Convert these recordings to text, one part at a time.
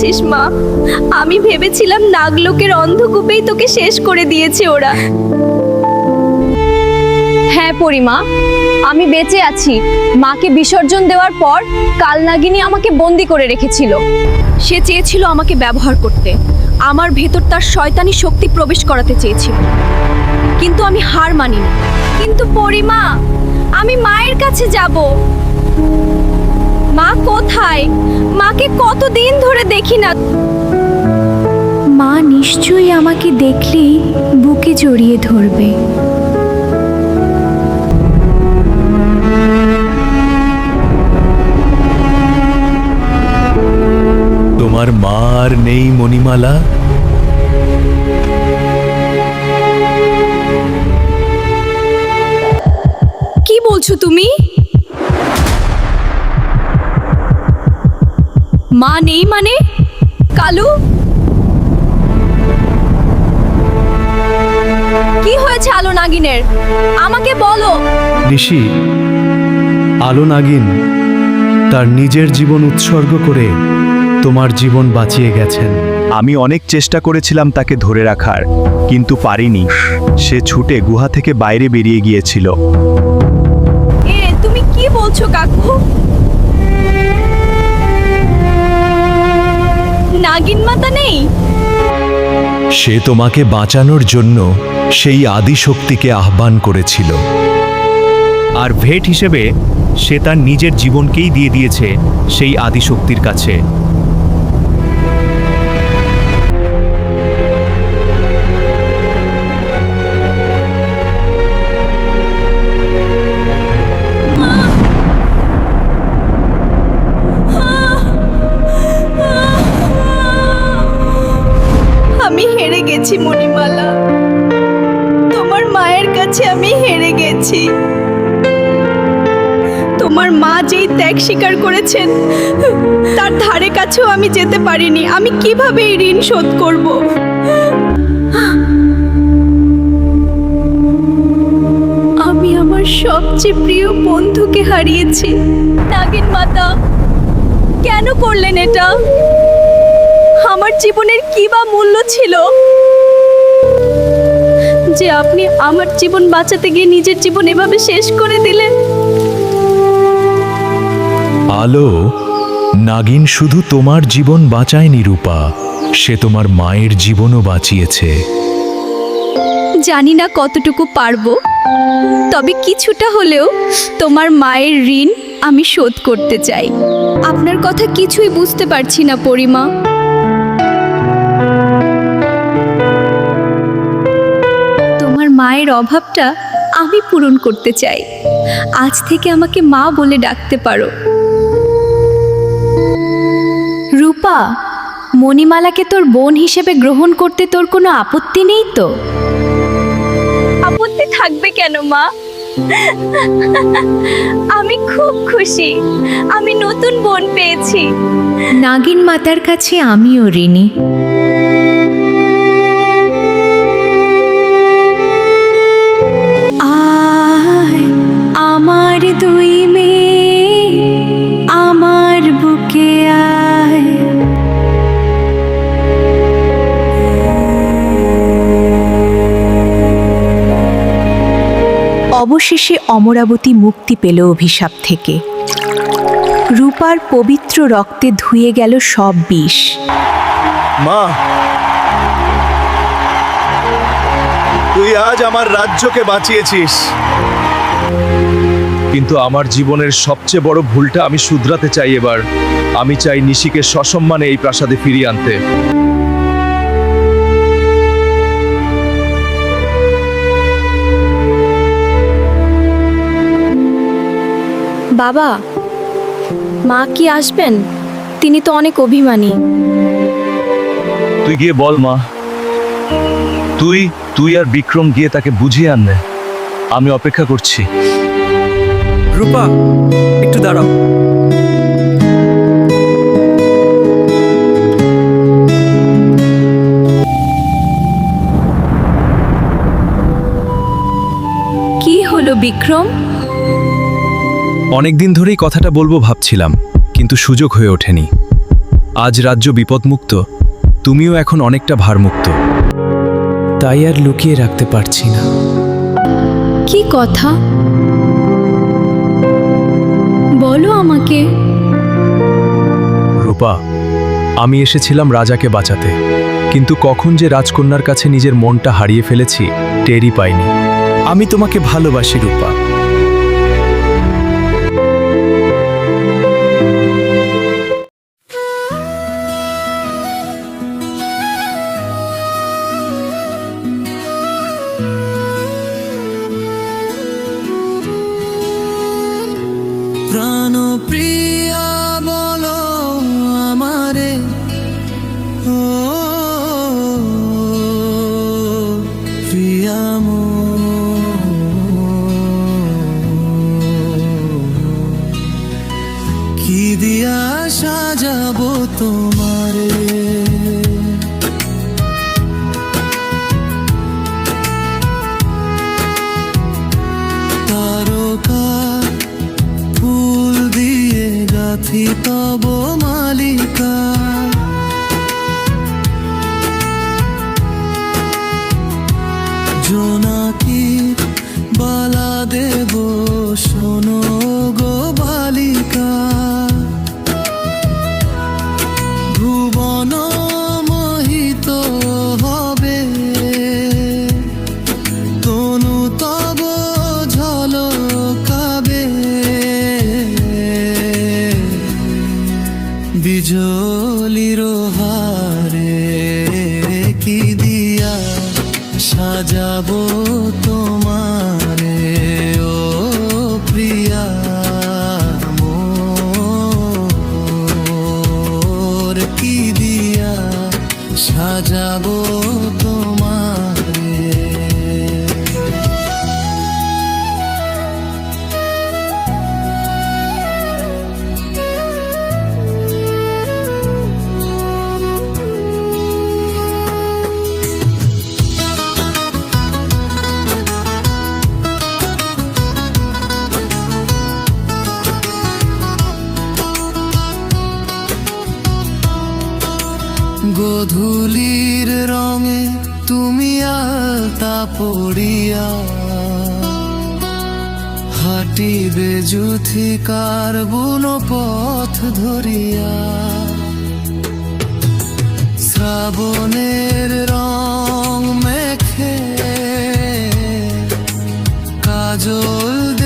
করেছিস মা? আমি ভেবেছিলাম নাগলোকের অন্ধকূপেই তোকে শেষ করে দিয়েছে ওরা। হ্যাঁ পরিমা আমি বেঁচে আছি। মাকে বিসর্জন দেওয়ার পর কালনাগিনী আমাকে বন্দি করে রেখেছিল। সে চেয়েছিল আমাকে ব্যবহার করতে। আমার ভেতর তার শয়তানি শক্তি প্রবেশ করাতে চেয়েছিল। কিন্তু আমি হার মানিনি। কিন্তু পরিমা আমি মায়ের কাছে যাব। মা কোথায়? মাকে কতদিন ধরে দেখি না। মা নিশ্চয়ই আমাকে দেখলেই বুকে জড়িয়ে ধরবে। তোমার মা আর নেই মণিমালা? কি বলছো তুমি? মা নেই মানে? কালু? কি হয়েছে আলো নাগিনের? আমাকে বলো। ঋষি আলো নাগিন তার নিজের জীবন উৎসর্গ করে তোমার জীবন বাঁচিয়ে গেছেন। আমি অনেক চেষ্টা করেছিলাম তাকে ধরে রাখার কিন্তু পারিনি। সে ছুটে গুহা থেকে বাইরে বেরিয়ে গিয়েছিল। এ তুমি কি বলছো কাকু? নেই। সে তোমাকে বাঁচানোর জন্য সেই আদি শক্তিকে আহ্বান করেছিল। আর ভেট হিসেবে সে তার নিজের জীবনকেই দিয়ে দিয়েছে সেই আদিশক্তির কাছে। তোমার মা যেই ত্যাগ স্বীকার করেছেন, তার ধারে কাছেও আমি যেতে পারিনি। আমি কীভাবে এই ঋণ শোধ করব? আমি আমার সবচেয়ে প্রিয় বন্ধুকে হারিয়েছি। নাগিন মাতা, কেন করলেন এটা? আমার জীবনের কি বা মূল্য ছিল? যে আপনি আমার জীবন বাঁচাতে গিয়ে নিজের জীবন এভাবে শেষ করে দিলেন? আলো, নাগিন শুধু তোমার জীবন বাঁচায়নি রূপা, সে তোমার মায়ের জীবনও বাঁচিয়েছে। জানি না কতটুকু পারব, তবে কিছুটা হলেও তোমার মায়ের ঋণ আমি শোধ করতে চাই। আপনার কথা কিছুই বুঝতে পারছি না, পরিমা। তোমার মায়ের অভাবটা আমি পূরণ করতে চাই। আজ থেকে আমাকে মা বলে ডাকতে পারো। রূপা মণিমালাকে তোর বোন হিসেবে গ্রহণ করতে তোর কোনো আপত্তি নেই তো? আপত্তি থাকবে কেন মা? আমি খুব খুশি। আমি নতুন বোন পেয়েছি। নাগিন মাতার কাছে আমিও ঋণী। অবশেষে অমরাবতী মুক্তি পেল অভিশাপ থেকে। রূপার পবিত্র রক্তে ধুয়ে গেল সব বিষ। মা! তুই আজ আমার রাজ্যকে বাঁচিয়েছিস। কিন্তু আমার জীবনের সবচেয়ে বড় ভুলটা আমি শুধরাতে চাই এবার। আমি চাই নিশিকে সসম্মানে এই প্রাসাদে ফিরিয়ে আনতে। বাবা মা কি আসবেন? তিনি তো অনেক অভিমানী। তুই গিয়ে বল মা। তুই তুই আর বিক্রম গিয়ে তাকে বুঝিয়ে আনবে আমি অপেক্ষা করছি। রূপা একটু দাঁড়াও। কি হলো বিক্রম? অনেক দিন ধরেই কথাটা বলব ভাবছিলাম কিন্তু সুযোগ হয়ে ওঠেনি। আজ রাজ্য বিপদমুক্ত তুমিও এখন অনেকটা ভারমুক্ত। তাই আর লুকিয়ে রাখতে পারছি না। কি কথা? বলো আমাকে। রূপা আমি এসেছিলাম রাজাকে বাঁচাতে কিন্তু কখন যে রাজকন্যার কাছে নিজের মনটা হারিয়ে ফেলেছি টেরই পাইনি। আমি তোমাকে ভালোবাসি রূপা। সাজাবো বিজলির হারে গধূলির রঙে তুমি আলতা পড়িয়া হাঁটিবে যুথিকার বুনো পথ ধরিয়া। শ্রাবণের রং মেখে কাজল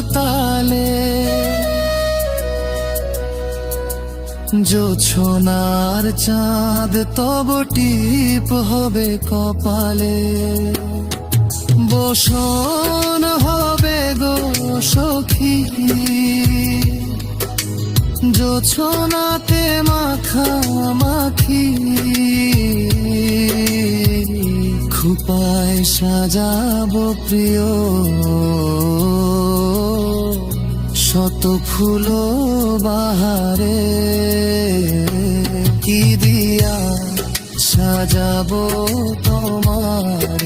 সুরতালে জোছনার চাঁদ তব টিপ হবে কপালে। বসন হবে গো সখী। জোছনাতে মাখামাখি খুপায় সাজাবো প্রিয়। শত ফুল বাহারে কি দিয়া সাজাবো তোমারে?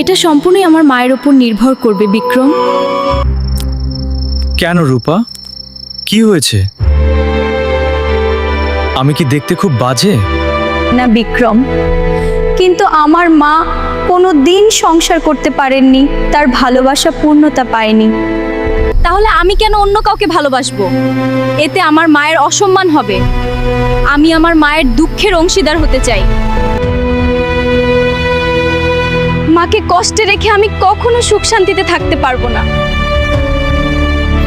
এটা সম্পূর্ণই আমার মায়ের ওপর নির্ভর করবে বিক্রম। কেন রূপা? কি হয়েছে? আমি কি দেখতে খুব বাজে? না বিক্রম। কিন্তু আমার মা কোনো দিন সংসার করতে পারেননি তার ভালোবাসা পূর্ণতা পায়নি। তাহলে আমি কেন অন্য কাউকে ভালোবাসবো? এতে আমার মায়ের অসম্মান হবে। আমি আমার মায়ের দুঃখের অংশীদার হতে চাই। মাকে কষ্টে রেখে আমি কখনো সুখ শান্তিতে থাকতে পারব না।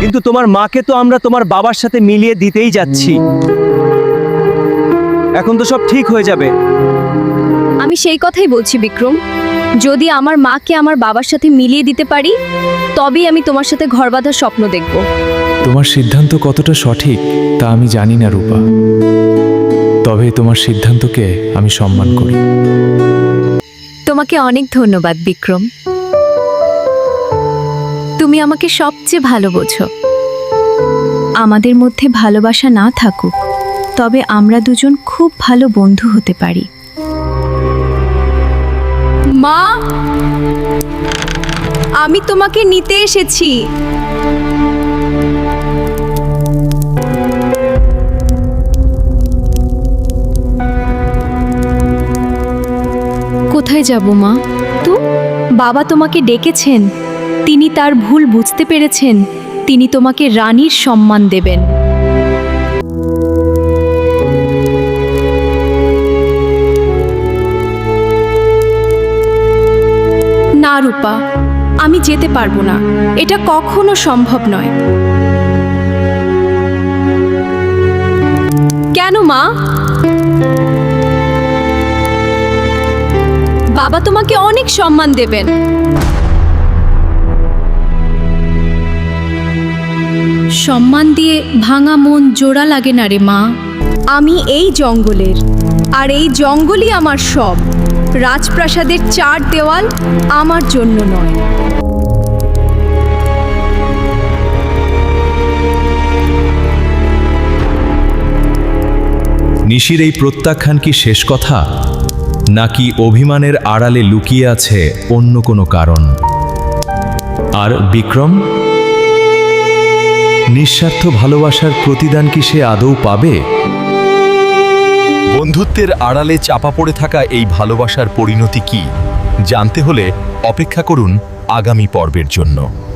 কিন্তু তোমার মাকে তো আমরা তোমার বাবার সাথে মিলিয়ে দিতেই যাচ্ছি। এখন তো সব ঠিক হয়ে যাবে। আমি সেই কথাই বলছি বিক্রম। যদি আমার মাকে আমার বাবার সাথে মিলিয়ে দিতে পারি তবেই আমি তোমার সাথে ঘর বাঁধার স্বপ্ন দেখব। তোমার সিদ্ধান্ত কতটা সঠিক তা আমি জানি না রূপা। তবে তোমার সিদ্ধান্তকে আমি সম্মান করি। তোমাকে অনেক ধন্যবাদ, বিক্রম। তুমি আমাকে সবচেয়ে ভালো বোঝো। আমাদের মধ্যে ভালোবাসা না থাকুক, তবে আমরা দুজন খুব ভালো বন্ধু হতে পারি। মা! আমি তোমাকে নিতে এসেছি। কোথায় যাব, মা? তো? বাবা তোমাকে ডেকেছেন। তিনি তার ভুল বুঝতে পেরেছেন। তিনি তোমাকে রানীর সম্মান দেবেন। না, রূপা, আমি যেতে পারব না। এটা কখনো সম্ভব নয়। কেন, মা? বাবা তোমাকে অনেক সম্মান দেবেন। সম্মান দিয়ে ভাঙা মন জোড়া লাগে না রে মা। আমি এই জঙ্গলের, আর এই জঙ্গলই আমার সব। রাজপ্রাসাদের চার দেওয়াল আমার জন্য নয়। নিশির এই প্রত্যাখ্যান কি শেষ কথা? নাকি অভিমানের আড়ালে লুকিয়ে আছে অন্য কোনো কারণ? আর বিক্রম? নিঃস্বার্থ ভালোবাসার প্রতিদান কি সে আদৌ পাবে? বন্ধুত্বের আড়ালে চাপা পড়ে থাকা এই ভালোবাসার পরিণতি কি? জানতে হলে অপেক্ষা করুন আগামী পর্বের জন্য।